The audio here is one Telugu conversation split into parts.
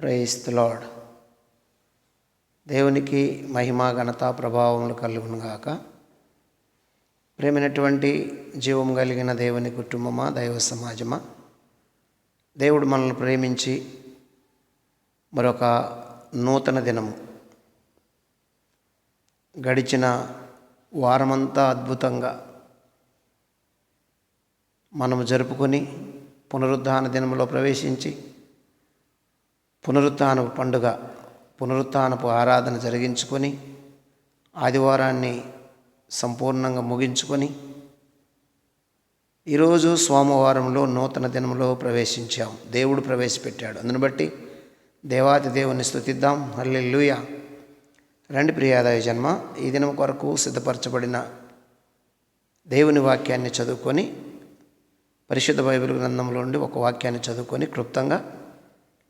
ప్రైస్ లాడ్ దేవునికి మహిమ ఘనత ప్రభావములు కలుగునుగాక ప్రేమైనటువంటి జీవం కలిగిన దేవుని కుటుంబమా దైవ సమాజమా? దేవుడు మనల్ని ప్రేమించి మరొక నూతన దినము గడిచిన వారమంతా అద్భుతంగా మనము జరుపుకొని పునరుద్ధాన దినంలో ప్రవేశించి పునరుత్నపు పండుగ పునరుత్నపు ఆరాధన జరిగించుకొని ఆదివారాన్ని సంపూర్ణంగా ముగించుకొని ఈరోజు సోమవారంలో నూతన దినంలో ప్రవేశించాం. దేవుడు ప్రవేశపెట్టాడు. అందుని బట్టి దేవాతి దేవుని స్థుతిద్దాం హల్లెల్లుయ రండి ప్రియాదాయ జన్మ ఈ దినం కొరకు సిద్ధపరచబడిన దేవుని వాక్యాన్ని చదువుకొని పరిశుద్ధ బైబిల్ గ్రంథంలో నుండి ఒక వాక్యాన్ని చదువుకొని క్లుప్తంగా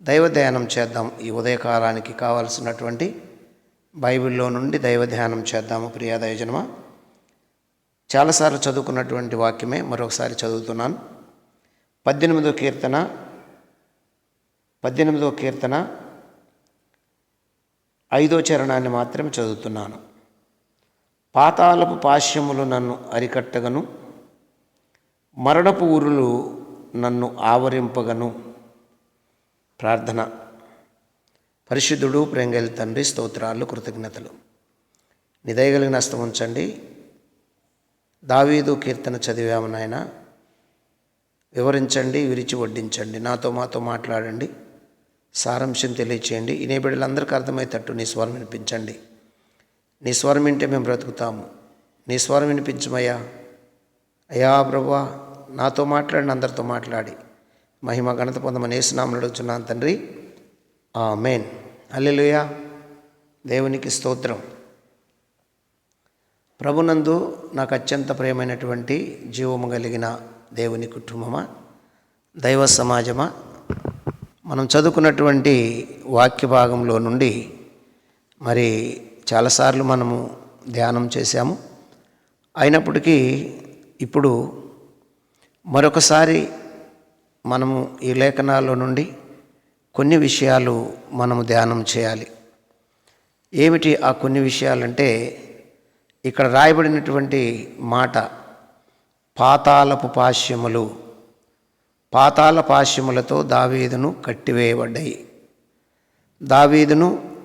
దైవ ధ్యానం చేద్దాం ఈ ఉదయకాలానికి కావాల్సినటువంటి బైబిల్లో నుండి దైవ ధ్యానం చేద్దాము ప్రియా దైవజనమ. చాలాసార్లు చదువుకున్నటువంటి వాక్యమే మరొకసారి చదువుతున్నాను. పద్దెనిమిదో కీర్తన పద్దెనిమిదో కీర్తన ఐదో చరణాన్ని మాత్రమే చదువుతున్నాను. పాతాళపు పాశ్యములు నన్ను అరికట్టగను మరణపు ఊరులు నన్ను ఆవరింపగను. ప్రార్థన. పరిశుద్ధుడు ప్రేంగలి తండ్రి స్తోత్రాలు కృతజ్ఞతలు. నిదయగలిగిన హస్తం ఉంచండి. దావీదు కీర్తన చదివాము నాయన. వివరించండి విరిచి వడ్డించండి. నాతో మాతో మాట్లాడండి. సారాంశం తెలియచేయండి. ఇనే బిడ్డలందరికీ అర్థమయ్యేటట్టు నీ స్వరం వినిపించండి. నీ స్వరం వింటే మేము బ్రతుకుతాము. నీ స్వరం వినిపించమయ్యా. అయ్యా ప్రభా నాతో మాట్లాడిన అందరితో మాట్లాడి. మహిమ ఘనత పొందమని వేసునామని అడుగుతున్నాను తండ్రి. ఆ మెయిన్ అల్లెలుయ దేవునికి స్తోత్రం. ప్రభునందు నాకు అత్యంత ప్రియమైనటువంటి జీవము కలిగిన దేవుని కుటుంబమా దైవ సమాజమా మనం చదువుకున్నటువంటి వాక్య భాగంలో నుండి మరి చాలాసార్లు మనము ధ్యానం చేశాము. అయినప్పటికీ ఇప్పుడు మరొకసారి మనము ఈ లేఖనాల్లో నుండి కొన్ని విషయాలు మనము ధ్యానం చేయాలి. ఏమిటి ఆ కొన్ని విషయాలంటే ఇక్కడ రాయబడినటువంటి మాట పాతాళపు పాశ్యములు. పాతాళ పాశ్యములతో దావీదును కట్టివేయబడ్డాయి. దావీదును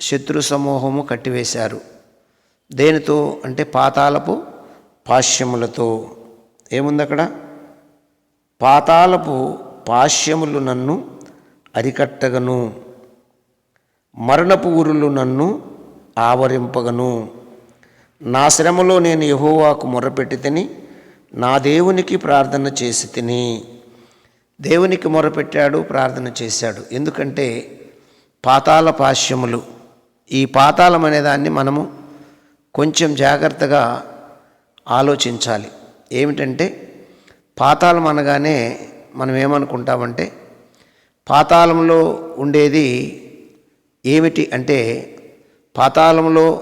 శత్రు సమూహము కట్టివేశారు. దేనితో? అంటే పాతాళపు పాశ్యములతో. ఏముంది అక్కడ పాతాళపు పాశ్యములు నన్ను అరికట్టగను. మరణపు ఊరులు నన్ను ఆవరింపగను. నా శ్రమలో నేను యహోవాకు మొరపెట్టి తిని నా దేవునికి ప్రార్థన చేసి తిని దేవునికి మొరపెట్టాడు ప్రార్థన చేశాడు. ఎందుకంటే పాతాళ పాశ్యములు ఈ పాతాళం అనేదాన్ని మనము కొంచెం జాగ్రత్తగా ఆలోచించాలి. ఏమిటంటే పాతాళం అనగానే మనం ఏమనుకుంటామంటే పాతాళంలో ఉండేది ఏమిటి అంటే పాతాళంలో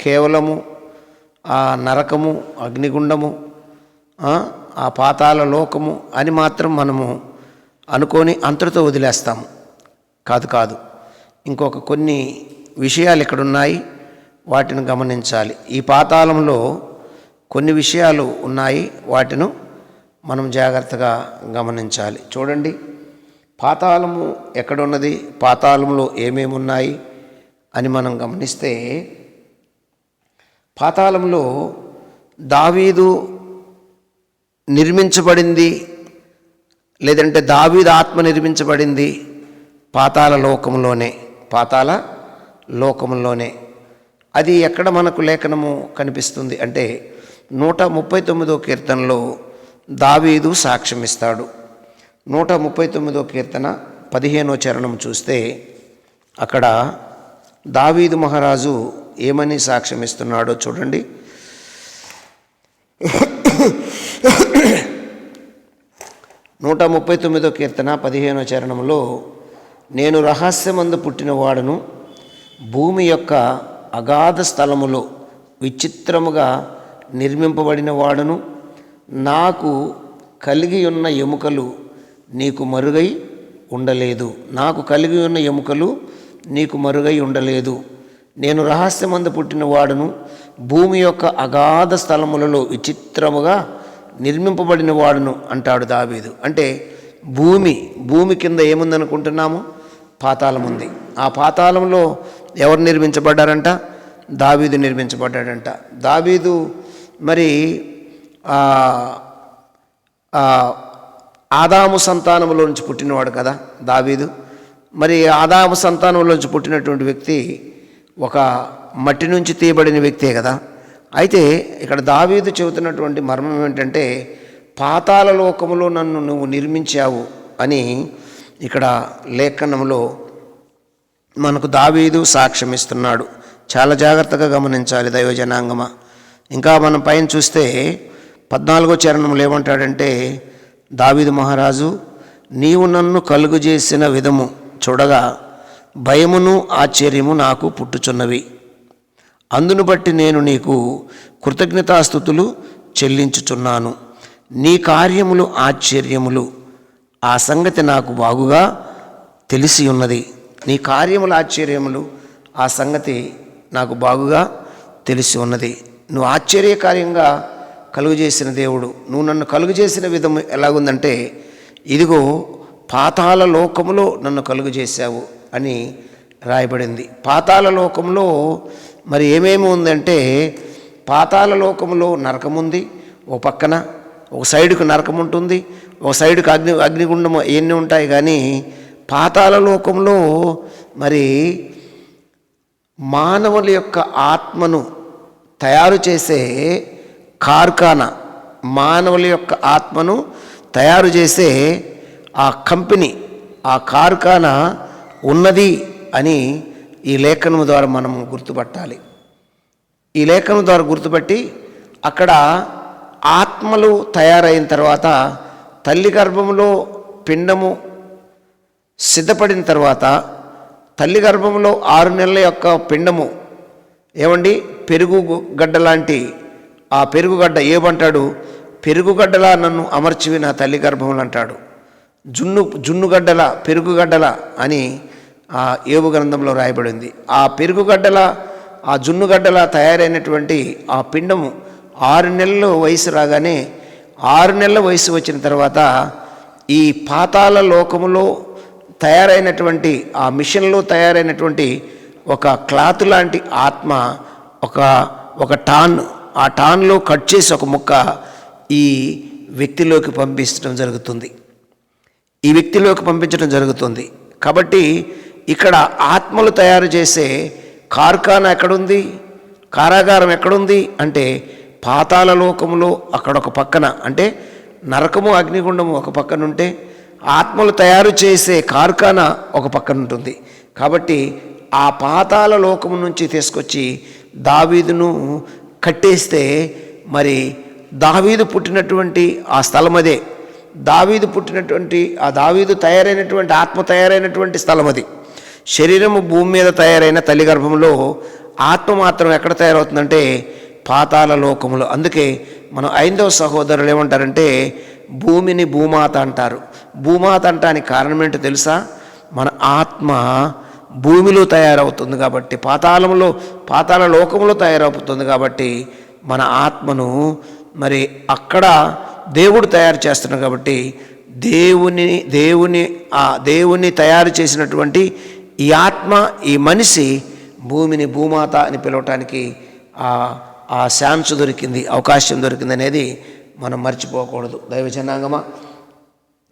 కేవలము ఆ నరకము అగ్నిగుండము ఆ పాతాల లోకము అని మాత్రం మనము అనుకొని అంతటితో వదిలేస్తాము. కాదు కాదు. ఇంకొక కొన్ని విషయాలు ఇక్కడ ఉన్నాయి వాటిని గమనించాలి. ఈ పాతాళంలో కొన్ని విషయాలు ఉన్నాయి వాటిను మనం జాగ్రత్తగా గమనించాలి. చూడండి పాతాళము ఎక్కడున్నది? పాతాళంలో ఏమేమి ఉన్నాయి అని మనం గమనిస్తే పాతాళంలో దావీదు నిర్మించబడింది లేదంటే దావీదు ఆత్మ నిర్మించబడింది పాతాల లోకంలోనే పాతాళ లోకంలోనే అది ఎక్కడ మనకు లేఖనము కనిపిస్తుంది అంటే నూట ముప్పై తొమ్మిదో కీర్తనలో దావీదు సాక్ష్యమిస్తాడు. నూట ముప్పై తొమ్మిదో కీర్తన పదిహేనో చరణం చూస్తే అక్కడ దావీదు మహారాజు ఏమని సాక్ష్యమిస్తున్నాడో చూడండి. నూట ముప్పై తొమ్మిదో కీర్తన పదిహేనో చరణంలో నేను రహస్యమందు పుట్టినవాడను భూమి యొక్క అగాధ స్థలములో విచిత్రముగా నిర్మింపబడిన వాడను నాకు కలిగి ఉన్న ఎముకలు నీకు మరుగై ఉండలేదు. నాకు కలిగి ఉన్న ఎముకలు నీకు మరుగై ఉండలేదు. నేను రహస్యమందు పుట్టిన వాడును. భూమి యొక్క అగాధ స్థలములలో విచిత్రముగా నిర్మింపబడిన వాడును అంటాడు దావీదు. అంటే భూమి భూమి కింద ఏముందనుకుంటున్నాము? పాతాళం ఉంది. ఆ పాతాళంలో ఎవరు నిర్మించబడ్డారంట? దావీదు నిర్మించబడ్డాడంట. దావీదు మరి ఆదాము సంతానంలో నుంచి పుట్టినవాడు కదా దావీదు. మరి ఆదాము సంతానంలోంచి పుట్టినటువంటి వ్యక్తి ఒక మట్టి నుంచి తీయబడిన వ్యక్తే కదా. అయితే ఇక్కడ దావీదు చెబుతున్నటువంటి మర్మం ఏంటంటే పాతాల లోకములో నన్ను నువ్వు నిర్మించావు అని ఇక్కడ లేఖనంలో మనకు దావీదు సాక్ష్యం ఇస్తున్నాడు చాలా జాగ్రత్తగా గమనించాలి దైవజనాంగమ. ఇంకా మనం పైన చూస్తే పద్నాలుగో చరణంలో ఏమంటాడంటే దావిదు మహారాజు నీవు నన్ను కలుగు చేసిన విధము చూడగా భయమును ఆశ్చర్యము నాకు పుట్టుచున్నవి. అందును బట్టి నేను నీకు కృతజ్ఞతాస్థుతులు చెల్లించుచున్నాను. నీ కార్యములు ఆశ్చర్యములు. ఆ సంగతి నాకు బాగుగా తెలిసి ఉన్నది నీ కార్యముల ఆశ్చర్యములు. ఆ సంగతి నాకు బాగుగా తెలిసి ఉన్నది నువ్వు ఆశ్చర్యకార్యంగా కలుగజేసిన దేవుడు. నువ్వు నన్ను కలుగు చేసిన విధం ఎలాగుందంటే ఇదిగో పాతాల లోకములో నన్ను కలుగజేశావు అని రాయబడింది. పాతాల లోకంలో మరి ఏమేమి ఉందంటే పాతాల లోకంలో నరకం ఉంది ఓ పక్కన ఒక సైడుకు నరకం ఉంటుంది ఒక సైడుకు అగ్ని అగ్నిగుండం ఎన్ని ఉంటాయి కానీ పాతాల లోకంలో మరి మానవుల యొక్క ఆత్మను తయారు చేసే కార్ఖానా మానవుల యొక్క ఆత్మను తయారు చేసే ఆ కంపెనీ ఆ కార్ఖానా ఉన్నది అని ఈ లేఖనం ద్వారా మనం గుర్తుపట్టాలి. ఈ లేఖనం ద్వారా గుర్తుపట్టి అక్కడ ఆత్మలు తయారైన తర్వాత తల్లి గర్భంలో పిండము సిద్ధపడిన తర్వాత తల్లి గర్భంలో ఆరు నెలల యొక్క పిండము ఏమండి? పెరుగు గడ్డ లాంటి ఆ పెరుగుగడ్డ ఏమంటాడు? పెరుగుగడ్డలా నన్ను అమర్చివి నా తల్లి గర్భంలో అంటాడు. జున్ను జున్నుగడ్డల పెరుగుగడ్డల అని ఆ ఏవు గ్రంథంలో రాయబడింది. ఆ పెరుగుగడ్డల ఆ జున్నుగడ్డల తయారైనటువంటి ఆ పిండము ఆరు నెలల వయసు రాగానే ఆరు నెలల వయసు వచ్చిన తర్వాత ఈ పాతాల లోకములో తయారైనటువంటి ఆ మిషన్లో తయారైనటువంటి ఒక క్లాత్ లాంటి ఆత్మ ఒక ఒక టాన్ ఆ టాన్లో కట్ చేసి ఒక ముక్క ఈ వ్యక్తిలోకి పంపించడం జరుగుతుంది. ఈ వ్యక్తిలోకి పంపించడం జరుగుతుంది. కాబట్టి ఇక్కడ ఆత్మలు తయారు చేసే కార్ఖానా ఎక్కడుంది? కారాగారం ఎక్కడుంది? అంటే పాతాల లోకములో అక్కడ ఒక పక్కన అంటే నరకము అగ్నిగుండము ఒక పక్కన ఉంటే ఆత్మలు తయారు చేసే కార్ఖానా ఒక పక్కన ఉంటుంది. కాబట్టి ఆ పాతాల లోకము నుంచి తీసుకొచ్చి దావీదును కట్టేస్తే మరి దావీదు పుట్టినటువంటి ఆ స్థలం అదే. దావీదు పుట్టినటువంటి ఆ దావీదు తయారైనటువంటి ఆత్మ తయారైనటువంటి స్థలం అది. శరీరము భూమి మీద తయారైన తల్లి గర్భంలో ఆత్మ మాత్రం ఎక్కడ తయారవుతుందంటే పాతాల లోకములు. అందుకే మనం ఐదవ సహోదరులు ఏమంటారంటే భూమిని భూమాత అంటారు. భూమాత అంటానికి కారణం ఏంటో తెలుసా? మన ఆత్మ భూమిలో తయారవుతుంది కాబట్టి పాతాళంలో పాతాళ లోకంలో తయారవుతుంది కాబట్టి మన ఆత్మను మరి అక్కడ దేవుడు తయారు చేస్తున్నాడు కాబట్టి దేవుని దేవుని ఆ దేవుని తయారు చేసినటువంటి ఈ ఆత్మ ఈ మనిషి భూమిని భూమాత అని పిలవటానికి ఆ ఆ ఛాన్స్ దొరికింది అవకాశం దొరికింది అనేది మనం మర్చిపోకూడదు. దైవజనాంగమా?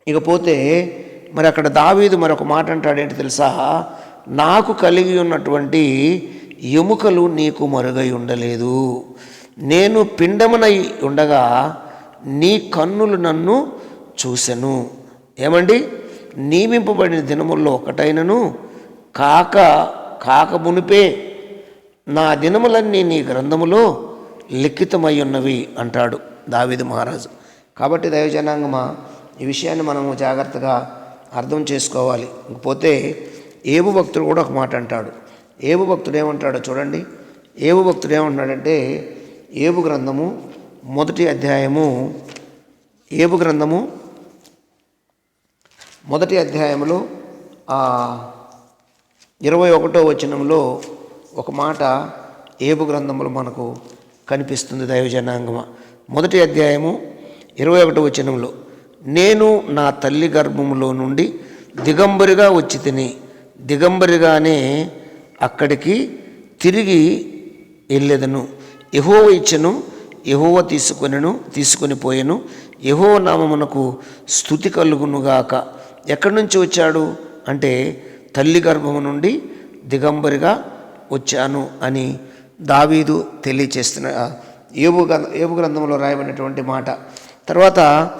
ఇకపోతే మరి అక్కడ దావీదు మరొక మాట అంటాడేంటి తెలుసా? నాకు కలిగి ఉన్నటువంటి ఎముకలు నీకు మరుగై ఉండలేదు. నేను పిండమునై ఉండగా నీ కన్నులు నన్ను చూసెను. ఏమండి? నియమింపబడిన దినముల్లో ఒకటైనను కాక కాక మునిపే నా దినములన్నీ నీ గ్రంథములో లిఖితమై ఉన్నవి అంటాడు దావిది మహారాజు. కాబట్టి దైవజనాంగమా ఈ విషయాన్ని మనము జాగ్రత్తగా అర్థం చేసుకోవాలి. పోతే ఏబు భక్తుడు కూడా ఒక మాట అంటాడు. ఏవు భక్తుడు ఏమంటాడో చూడండి. ఏవు భక్తుడు ఏమంటున్నాడంటే ఏబు గ్రంథము మొదటి అధ్యాయము ఏవు గ్రంథము మొదటి అధ్యాయంలో ఇరవై ఒకటో వచనంలో ఒక మాట ఏబు గ్రంథంలో మనకు కనిపిస్తుంది దైవజనాంగమ. మొదటి అధ్యాయము ఇరవై ఒకటో వచనంలో నేను నా తల్లి గర్భములో నుండి దిగంబరిగా వచ్చి తిని దిగంబరిగానే అక్కడికి తిరిగి వెళ్ళేదను. ఎహోవ ఇచ్చను యహోవ తీసుకొనెను తీసుకొని పోయెను. యహో నామమునకు స్థుతి కలుగునుగాక ఎక్కడి నుంచి వచ్చాడు? అంటే తల్లి గర్భము నుండి దిగంబరిగా వచ్చాను అని దావీదు తెలియచేస్తున్న ఏబు ఏబు గ్రంథంలో రాయబడినటువంటి మాట. తర్వాత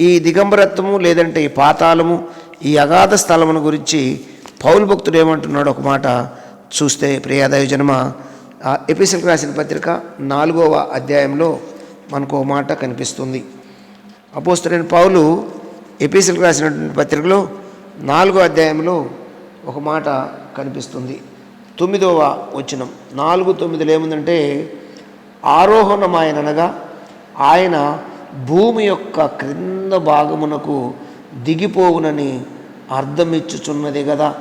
ఈ దిగంబరత్వము లేదంటే ఈ పాతాళము ఈ అగాధ స్థలమును గురించి పౌలు భక్తుడు ఏమంటున్నాడు? ఒక మాట చూస్తే ప్రియాదయ జన్మ ఎపిసల్కి రాసిన పత్రిక నాలుగవ అధ్యాయంలో మనకు ఒక మాట కనిపిస్తుంది. అపోస్తులైన పౌలు ఎపిసల్కి రాసినటువంటి పత్రికలో నాలుగో అధ్యాయంలో ఒక మాట కనిపిస్తుంది. తొమ్మిదవ వచనం. నాలుగు తొమ్మిదిలో ఏముందంటే ఆరోహణమాయనగా ఆయన భూమి యొక్క క్రింద భాగమునకు దిగిపోవునని అర్థమిచ్చుచున్నది కదా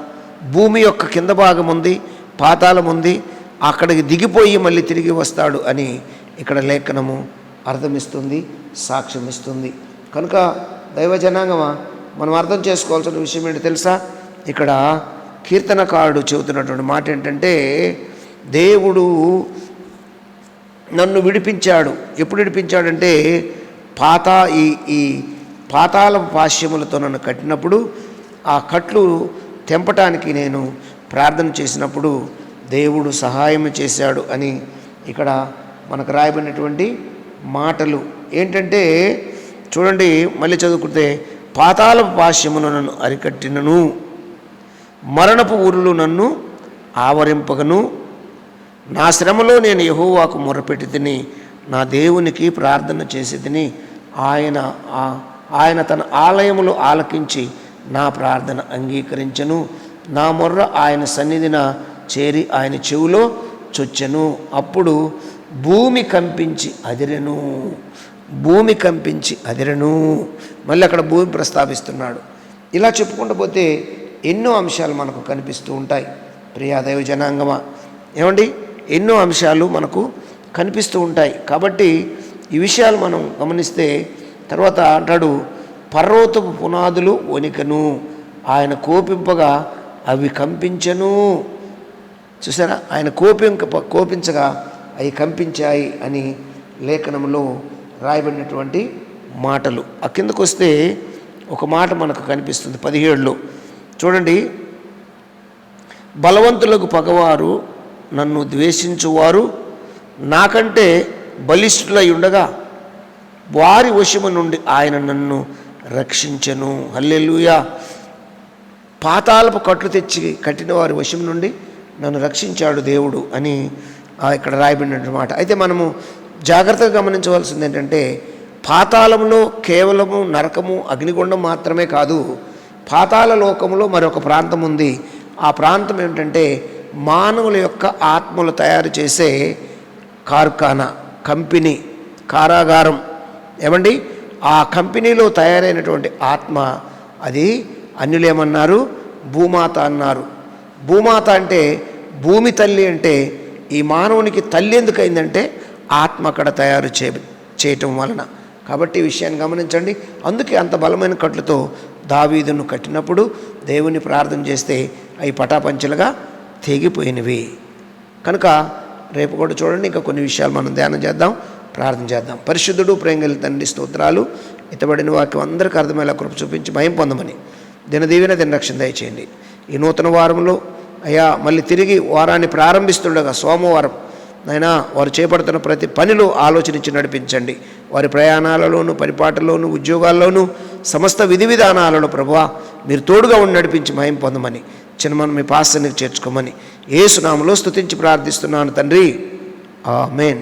భూమి యొక్క కింద భాగం ఉంది పాతాళం ఉంది అక్కడికి దిగిపోయి మళ్ళీ తిరిగి వస్తాడు అని ఇక్కడ లేఖనము అర్థమిస్తుంది సాక్ష్యం ఇస్తుంది కనుక దైవ జనాంగమా మనం అర్థం చేసుకోవాల్సిన విషయం ఏంటి తెలుసా? ఇక్కడ కీర్తనకారుడు చెబుతున్నటువంటి మాట ఏంటంటే దేవుడు నన్ను విడిపించాడు. ఎప్పుడు విడిపించాడంటే పాతా ఈ ఈ పాతాల పాశ్యములతో నన్ను కట్టినప్పుడు ఆ కట్లు తెంపటానికి నేను ప్రార్థన చేసినప్పుడు దేవుడు సహాయం చేశాడు అని ఇక్కడ మనకు రాయబడినటువంటి మాటలు. ఏంటంటే చూడండి మళ్ళీ చదువుకుంటే పాతాల పాశ్యమును నన్ను అరికట్టినను మరణపు ఊరులు నన్ను ఆవరింపగను నా శ్రమలో నేను యహోవాకు మొరపెట్టి తిని నా దేవునికి ప్రార్థన చేసి తిని ఆయన ఆయన తన ఆలయములో ఆలకించి నా ప్రార్థన అంగీకరించను. నా మొర్ర ఆయన సన్నిధిన చేరి ఆయన చెవులో చొచ్చెను. అప్పుడు భూమి కంపించి అదిరెను. భూమి కంపించి అదిరెను. మళ్ళీ అక్కడ భూమి ప్రస్తావిస్తున్నాడు. ఇలా చెప్పుకుంటూ పోతే ఎన్నో అంశాలు మనకు కనిపిస్తూ ఉంటాయి. ప్రియాదైవ జనాంగమ జనాంగమా. ఏమండి? ఎన్నో అంశాలు మనకు కనిపిస్తూ ఉంటాయి. కాబట్టి ఈ విషయాలు మనం గమనిస్తే తర్వాత అంటాడు పర్వతపు పునాదులు వణికను. ఆయన కోపింపగా అవి కంపించను. చూసారా? ఆయన కోపింక కోపించగా అవి కంపించాయి అని లేఖనంలో రాయబడినటువంటి మాటలు. ఆ కిందకు వస్తే ఒక మాట మనకు కనిపిస్తుంది పదిహేడులో. చూడండి. బలవంతులకు పగవారు నన్ను ద్వేషించువారు. నాకంటే బలిష్ఠులై ఉండగా వారి వశము నుండి ఆయన నన్ను రక్షించను. హల్లెలుయా. పాతాలపు కట్లు తెచ్చి కట్టిన వారి వశం నుండి నన్ను రక్షించాడు దేవుడు అని ఇక్కడ రాయబడిన మాట. అయితే మనము జాగ్రత్తగా గమనించవలసింది ఏంటంటే పాతాళంలో కేవలము నరకము అగ్నిగుండం మాత్రమే కాదు పాతాల లోకములో మరొక ప్రాంతం ఉంది. ఆ ప్రాంతం ఏమిటంటే మానవుల యొక్క ఆత్మలు తయారు చేసే కార్ఖానా కంపెనీ కారాగారం. ఏమండి? ఆ కంపెనీలో తయారైనటువంటి ఆత్మ అది అన్యులేమన్నారు భూమాత అన్నారు. భూమాత అంటే భూమి తల్లి అంటే ఈ మానవునికి తల్లి ఎందుకైందంటే ఆత్మ అక్కడ తయారు చే చేయటం వలన. కాబట్టి ఈ విషయాన్ని గమనించండి. అందుకే అంత బలమైన కట్లతో దావీదును కట్టినప్పుడు దేవుని ప్రార్థన చేస్తే అవి పటాపంచలుగా తెగిపోయినవి. కనుక రేపు కూడా చూడండి ఇంకా కొన్ని విషయాలు మనం ధ్యానం చేద్దాం. ప్రార్థన చేద్దాం. పరిశుద్ధుడు ప్రేంగలి తండ్రి స్తోత్రాలు ఇతబడిన వాక్యం అందరికీ అర్థమయ్యేలా కృప చూపించి భయం పొందమని. దినదీవిన దినరక్షణ దయచేయండి. ఈ నూతన వారంలో అయ్యా మళ్ళీ తిరిగి వారాన్ని ప్రారంభిస్తుండగా సోమవారం నైనా వారు చేపడుతున్న ప్రతి పనిలో ఆలోచనించి నడిపించండి. వారి ప్రయాణాలలోను పరిపాటలోనూ ఉద్యోగాల్లోనూ సమస్త విధి విధానాలలో ప్రభువా మీరు తోడుగా ఉండి నడిపించి మయం పొందమని. చిన్నమని మీ పాస్టర్ని చేర్చుకోమని. ఏసునామలో స్థుతించి ప్రార్థిస్తున్నాను తండ్రి. ఆ మేన్